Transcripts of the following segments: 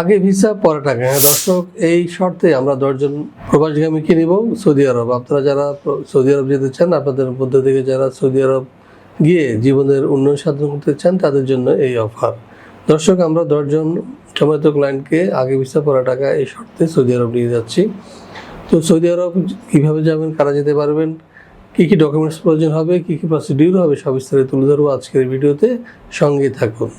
আগে ভিসা, পরে টাকা। হ্যাঁ দর্শক, এই শর্তে আমরা দশজন প্রবাসগামীকে নিব সৌদি আরব। আপনারা যারা সৌদি আরব যেতে চান, আপনাদের মধ্যে থেকে যারা সৌদি আরব গিয়ে জীবনের উন্নয়ন সাধন করতে চান, তাদের জন্য এই অফার। দর্শক, আমরা দশজন জমায়ত ক্লায়েন্টকে আগে ভিসা, পরে টাকা এই শর্তে সৌদি আরব নিয়ে যাচ্ছি। তো সৌদি আরব কীভাবে যাবেন, কারা যেতে পারবেন, কী কী ডকুমেন্টস প্রয়োজন হবে, কী কী প্রসিডিউর হবে, সব বিস্তারিত তুলে ধরবো আজকের ভিডিওতে। সঙ্গে থাকুন।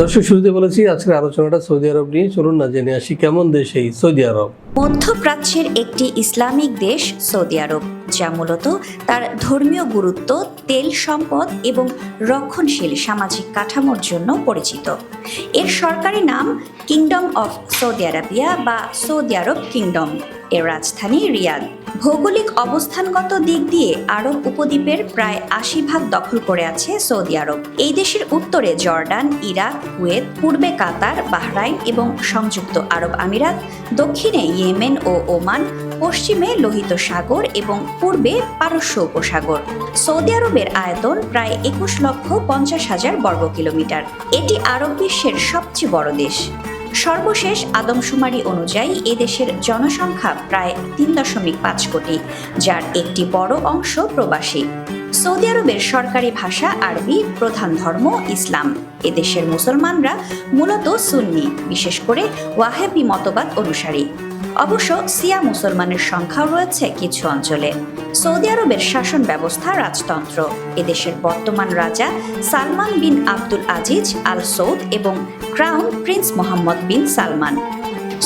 দর্শক, শুরুতে বলেছি, আজকের আলোচনাটা সৌদি আরব নিয়ে। চলুন না জেনে আসি কেমন দেশ এই সৌদি আরব। মধ্যপ্রাচ্যের একটি ইসলামিক দেশ সৌদি আরব, যা মূলত তার ধর্মীয় গুরুত্ব, তেল সম্পদ এবং রক্ষণশীল সামাজিক কাঠামোর জন্য পরিচিত। এর সরকারি নাম কিংডম অফ সৌদি আরাবিয়া বা সৌদি আরব কিংডম এর রাজধানী রিয়াদ। ভৌগোলিক অবস্থানগত দিক দিয়ে আরব উপদ্বীপের প্রায় আশি ভাগ দখল করে আছে সৌদি আরব। এই দেশের উত্তরে জর্ডান, ইরাক, কুয়েত, পূর্বে কাতার, বাহরাইন এবং সংযুক্ত আরব আমিরাত, দক্ষিণে ইয়েমেন ও ওমান, পশ্চিমে লোহিত সাগর এবং পূর্বে পারস্য উপসাগর। সৌদি আরবের আয়তন প্রায় একুশ লক্ষ পঞ্চাশ হাজার বর্গ কিলোমিটার। এটি আরব বিশ্বের সবচেয়ে বড় দেশ। সর্বশেষ আদমশুমারি অনুযায়ী এদেশের জনসংখ্যা প্রায় তিন দশমিক পাঁচ কোটি, যার একটি বড় অংশ প্রবাসী। সৌদি আরবের সরকারি ভাষা আরবি, প্রধান ধর্ম ইসলাম। এদেশের মুসলমানরা মূলত সুন্নি, বিশেষ করে ওয়াহেবি মতবাদ অনুসারী। অবশ্য সিয়া মুসলমানের সংখ্যাও রয়েছে কিছু অঞ্চলে। সৌদি আরবের শাসন ব্যবস্থা রাজতন্ত্র। এদেশের বর্তমান রাজা সালমান বিন আব্দুল আজিজ আল সৌদ এবং crown prince Mohammed bin Salman.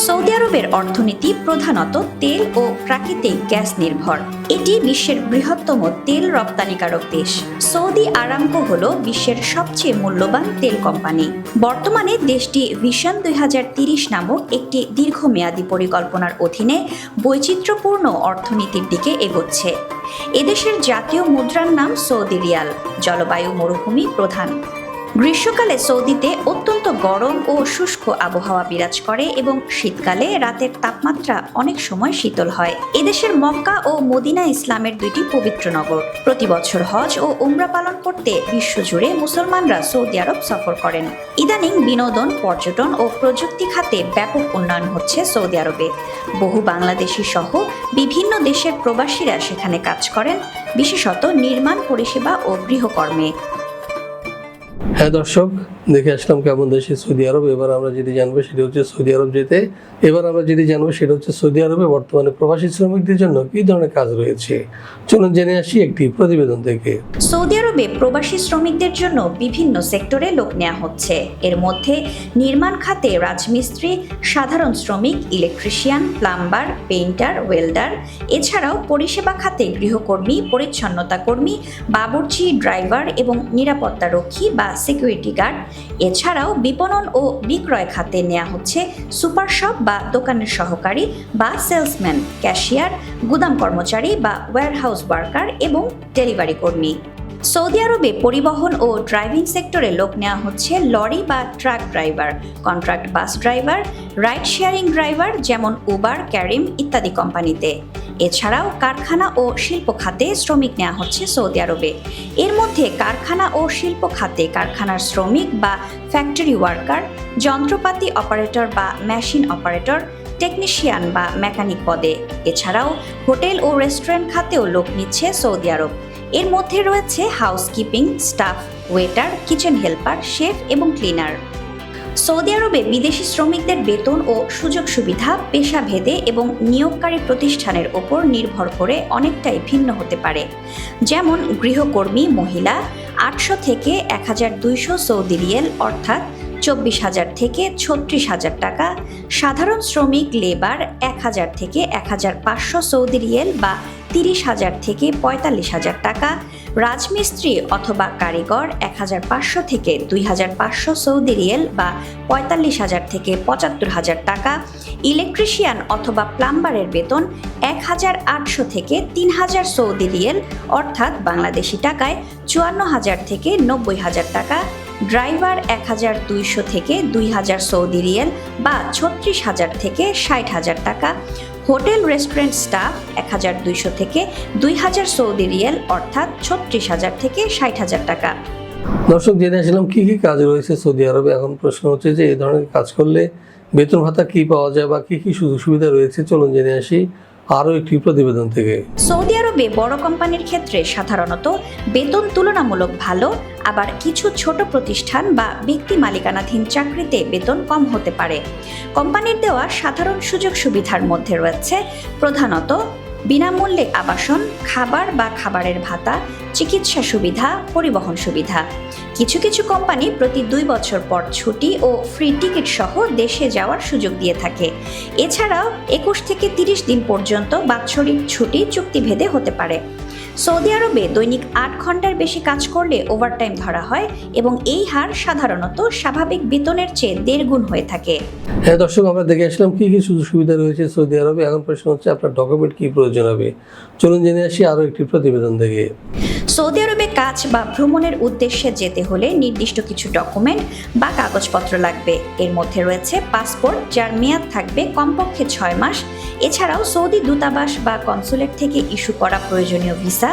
Saudi আরবের অর্থনীতি প্রধানত তেল ও প্রাকৃতিক গ্যাস নির্ভর। এটি বিশ্বের বৃহত্তম তেল রপ্তানিকারক দেশ। সৌদি আরামকো হল বিশ্বের সবচেয়ে মূল্যবান তেল কোম্পানি। বর্তমানে দেশটি ভিশন দুই নামক একটি দীর্ঘমেয়াদী পরিকল্পনার অধীনে বৈচিত্র্যপূর্ণ অর্থনীতির দিকে এগোচ্ছে। এদেশের জাতীয় মুদ্রার নাম সৌদি রিয়াল, জলবায়ু মরুভূমি প্রধান। গ্রীষ্মকালে সৌদিতে অত্যন্ত গরম ও শুষ্ক আবহাওয়া বিরাজ করে এবং শীতকালে রাতের তাপমাত্রা অনেক সময় শীতল হয়। এদেশের মক্কা ও মদিনা ইসলামের দুইটি পবিত্র নগর। প্রতি বছর হজ ও উমরা পালন করতে বিশ্বজুড়ে মুসলমানরা সৌদি আরব সফর করেন। ইদানিং বিনোদন, পর্যটন ও প্রযুক্তি খাতে ব্যাপক উন্নয়ন হচ্ছে সৌদি আরবে। বহু বাংলাদেশি সহ বিভিন্ন দেশের প্রবাসীরা সেখানে কাজ করেন, বিশেষত নির্মাণ, পরিষেবা ও গৃহকর্মে। হ্যাঁ দর্শক, দেখে আসলাম কেমন দেশে সৌদি আরব। এবার আমরা যেটি জানব সেটি হচ্ছে সৌদি আরব যেতে। এবার আমরা যেটি জানব সেটা হচ্ছে সৌদি আরবে বর্তমানে প্রবাসী শ্রমিকদের জন্য কী ধরনের কাজ রয়েছে? চলুন জেনে আসি একটি প্রতিবেদন থেকে। সৌদি আরবে প্রবাসী শ্রমিকদের জন্য বিভিন্ন সেক্টরে লোক নেওয়া হচ্ছে। এর মধ্যে নির্মাণ খাতে রাজমিস্ত্রি, সাধারণ শ্রমিক, ইলেকট্রিশিয়ান, প্লাম্বার, পেইন্টার, ওয়েল্ডার, এছাড়াও পরিষেবা খাতে গৃহকর্মী, পরিচ্ছন্নতা কর্মী, বাবুর্চি, ড্রাইভার এবং নিরাপত্তা রক্ষী বা সিকিউরিটি গার্ড এছাড়াও বিপণন ও বিক্রয় খাতে নেওয়া হচ্ছে সুপার শপ বা দোকানের সহকারী বা সেলসম্যান, ক্যাশিয়ার, গুদাম কর্মচারী বা ওয়্যারহাউস ওয়ার্কার এবং ডেলিভারি কর্মী। সৌদি আরবে পরিবহন ও ড্রাইভিং সেক্টরে লোক নেওয়া হচ্ছে লরি বা truck driver contract bus driver ride sharing driver যেমন উবার ক্যারিম ইত্যাদি কোম্পানিতে। এছাড়াও কারখানা ও শিল্প খাতে শ্রমিক নেওয়া হচ্ছে সৌদি আরবে। এর মধ্যে কারখানা ও শিল্প খাতে কারখানার শ্রমিক বা ফ্যাক্টরি ওয়ার্কার যন্ত্রপাতি অপারেটর বা মেশিন অপারেটর টেকনিশিয়ান বা মেকানিক পদে। এছাড়াও হোটেল ও রেস্টুরেন্ট খাতেও লোক নিচ্ছে সৌদি আরব। এর মধ্যে রয়েছে housekeeping staff waiter kitchen helper chef এবং ক্লিনার সৌদি আরবে বিদেশি শ্রমিকদের বেতন ও সুযোগ সুবিধা পেশাভেদে এবং নিয়োগকারী প্রতিষ্ঠানের ওপর নির্ভর করে অনেকটাই ভিন্ন হতে পারে। যেমন গৃহকর্মী, মহিলা, আটশো থেকে এক হাজার দুইশো সৌদি রিয়েল, অর্থাৎ চব্বিশ হাজার থেকে ছত্রিশ হাজার টাকা, সাধারণ শ্রমিক লেবার এক হাজার থেকে এক হাজার পাঁচশো সৌদি রিয়েল বা তিরিশ হাজার থেকে পঁয়তাল্লিশ হাজার টাকা, রাজমিস্ত্রি অথবা কারিগর এক হাজার পাঁচশো থেকে দুই হাজার পাঁচশো সৌদি রিয়েল বা পঁয়তাল্লিশ হাজার থেকে পঁচাত্তর হাজার টাকা, ইলেকট্রিশিয়ান অথবা প্লাম্বারের বেতন এক হাজার আটশো থেকে তিন হাজার সৌদি রিয়েল অর্থাৎ বাংলাদেশি টাকায় চুয়ান্ন হাজার থেকে নব্বই হাজার টাকা ড্রাইভার এক হাজার দুইশো থেকে দুই হাজার সৌদি রিয়েল বা ছত্রিশ হাজার থেকে ষাট হাজার টাকা। হোটেল রেস্টুরেন্ট স্টাফ এক হাজার দুইশো থেকে দুই হাজার সৌদি রিয়েল অর্থাৎ ছত্রিশ হাজার থেকে ষাট হাজার টাকা। দর্শক, জেনে আসলাম কী কি কাজ রয়েছে সৌদি আরবে। এখন প্রশ্ন হচ্ছে যে, এই ধরনের কাজ করলে বেতন ভাতা কি পাওয়া যায় বা কী কী সুযোগ সুবিধা রয়েছে? চলুন জেনে আসি। আরও একটি প্রতিবেদন থেকে। সৌদি আরবে বড় কোম্পানির ক্ষেত্রে সাধারণত বেতন তুলনামূলক ভালো, আবার কিছু ছোট প্রতিষ্ঠান বা ব্যক্তি মালিকানাধীন চাকরিতে বেতন কম হতে পারে। কোম্পানির দেওয়া সাধারণ সুযোগ সুবিধার মধ্যে রয়েছে প্রধানত বিনামূল্যে আবাসন, খাবার বা খাবারের ভাতা, চিকিৎসা সুবিধা, পরিবহন সুবিধা। কিছু কিছু কোম্পানি প্রতি দুই বছর পর ছুটি ও ফ্রি টিকিট সহ দেশে যাওয়ার সুযোগ দিয়ে থাকে। এছাড়াও একুশ থেকে তিরিশ দিন পর্যন্ত বাৎসরিক ছুটি চুক্তিভেদে হতে পারে। সৌদি আরবে দৈনিক আট ঘণ্টার বেশি কাজ করলে ওভারটাইম ধরা হয় এবং এই হার সাধারণত স্বাভাবিক বেতনের চেয়ে দেড় গুণ হয়ে থাকে। হ্যাঁ দর্শক, আমরা দেখে আসলাম কি কি সুযোগ সুবিধা রয়েছে সৌদি আরবে। এখন প্রশ্ন হচ্ছে, আপনার ডকুমেন্ট কি প্রয়োজন হবে? চলুন জেনে আসি আরও একটি প্রতিবেদন থেকে। সৌদি আরবে কাজ বা ভ্রমণের উদ্দেশ্যে যেতে হলে নির্দিষ্ট কিছু ডকুমেন্ট বা কাগজপত্র লাগবে। এর মধ্যে রয়েছে পাসপোর্ট, যার মেয়াদ থাকবে কমপক্ষে ছয় মাস। এছাড়াও সৌদি দূতাবাস বা কনসুলেট থেকে ইস্যু করা প্রয়োজনীয় ভিসা,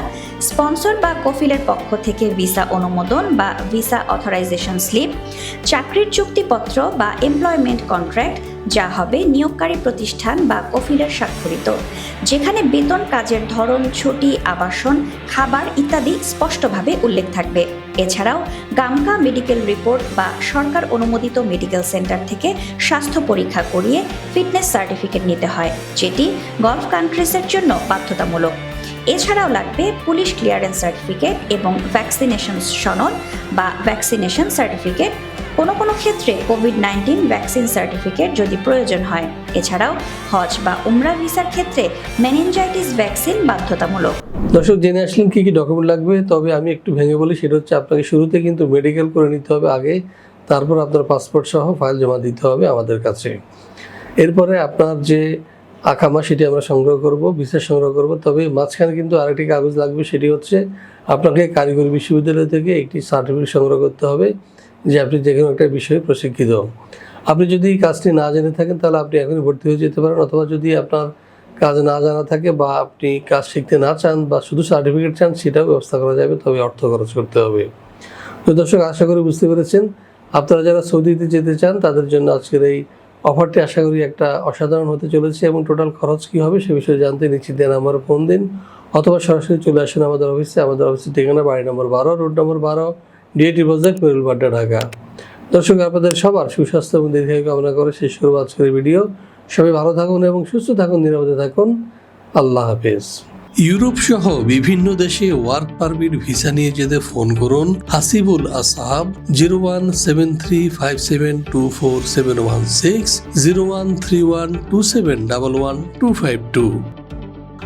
স্পন্সর বা কফিলের পক্ষ থেকে ভিসা অনুমোদন বা ভিসা অথরাইজেশন স্লিপ, চাকরির চুক্তিপত্র বা এমপ্লয়মেন্ট কন্ট্রাক্ট যা হবে নিয়োগকারী প্রতিষ্ঠান বা কফিলের স্বাক্ষরিত, যেখানে বেতন, কাজের ধরন, ছুটি, আবাসন, খাবার ইত্যাদি স্পষ্টভাবে উল্লেখ থাকবে। এছাড়াও গামকা মেডিকেল রিপোর্ট বা সরকার অনুমোদিত মেডিকেল সেন্টার থেকে স্বাস্থ্য পরীক্ষা করিয়ে ফিটনেস সার্টিফিকেট নিতে হয়, যেটি গলফ কান্ট্রিজের জন্য বাধ্যতামূলক। এছাড়াও লাগবে পুলিশ ক্লিয়ারেন্স সার্টিফিকেট এবং ভ্যাকসিনেশন সনদ বা ভ্যাকসিনেশন সার্টিফিকেট কোনো কোনো ক্ষেত্রে কোভিড নাইন্টিন ভ্যাকসিন সার্টিফিকেট যদি প্রয়োজন হয়। এছাড়াও হজ বা উমরা ভিসার ক্ষেত্রে মেনিনজাইটিস ভ্যাকসিন বাধ্যতামূলক। দর্শক, জেনে আসলেন কী কী ডকুমেন্ট লাগবে? তবে আমি একটু ভেঙে বলি, সেটা হচ্ছে আপনাকে শুরুতে কিন্তু মেডিকেল করে নিতে হবে আগে, তারপর আপনার পাসপোর্ট সহ ফাইল জমা দিতে হবে আমাদের কাছে। এরপরে আপনার যে আকামা সেটি আমরা সংগ্রহ করব ভিসা সংগ্রহ করব, তবে মাঝখানে কিন্তু আরেকটি কাগজ লাগবে, সেটি হচ্ছে আপনাকে কারিগরি বিশ্ববিদ্যালয় থেকে একটি সার্টিফিকেট সংগ্রহ করতে হবে। যে আপনি যে কোনো একটা বিষয়ে প্রশিক্ষিত। আপনি যদি কাজটি না জেনে থাকেন, তাহলে আপনি এখনই ভর্তি হয়ে যেতে পারেন, অথবা যদি আপনার কাজ না জানা থাকে বা আপনি কাজ শিখতে না চান বা শুধু সার্টিফিকেট চান, সেটাও ব্যবস্থা করা যাবে, তবে অর্থ খরচ করতে হবে। তো দর্শক, আশা করি বুঝতে পেরেছেন। আপনারা যারা সৌদিতে যেতে চান, তাদের জন্য আজকের এই অফারটি আশা করি একটা অসাধারণ হতে চলেছে, এবং টোটাল খরচ কী হবে সে বিষয়ে জানতে নিশ্চিত দেন আমার ফোন দিন, অথবা সরাসরি চলে আসেন আমাদের অফিসে। আমাদের অফিসের ঠিকানা বাড়ি নম্বর বারো, রোড নম্বর বারো ডিএটি প্রজেক্ট মেরুলবাড্ডা ঢাকা। দর্শক, আপনাদের সবার সুস্বাস্থ্য এবং দীর্ঘায়ু কামনা করে শেষ করব আজকের ভিডিও। সবাই ভালো থাকুন এবং সুস্থ থাকুন, নিরাপদে থাকুন। আল্লাহ হাফেজ। ইউরোপ সহ বিভিন্ন দেশে ওয়ার্ক পারমিট ভিসা নিয়ে যেতে ফোন করুন Hasibul Asahab, zero one seven three five seven two four seven one six, zero one three one two seven double one two five two.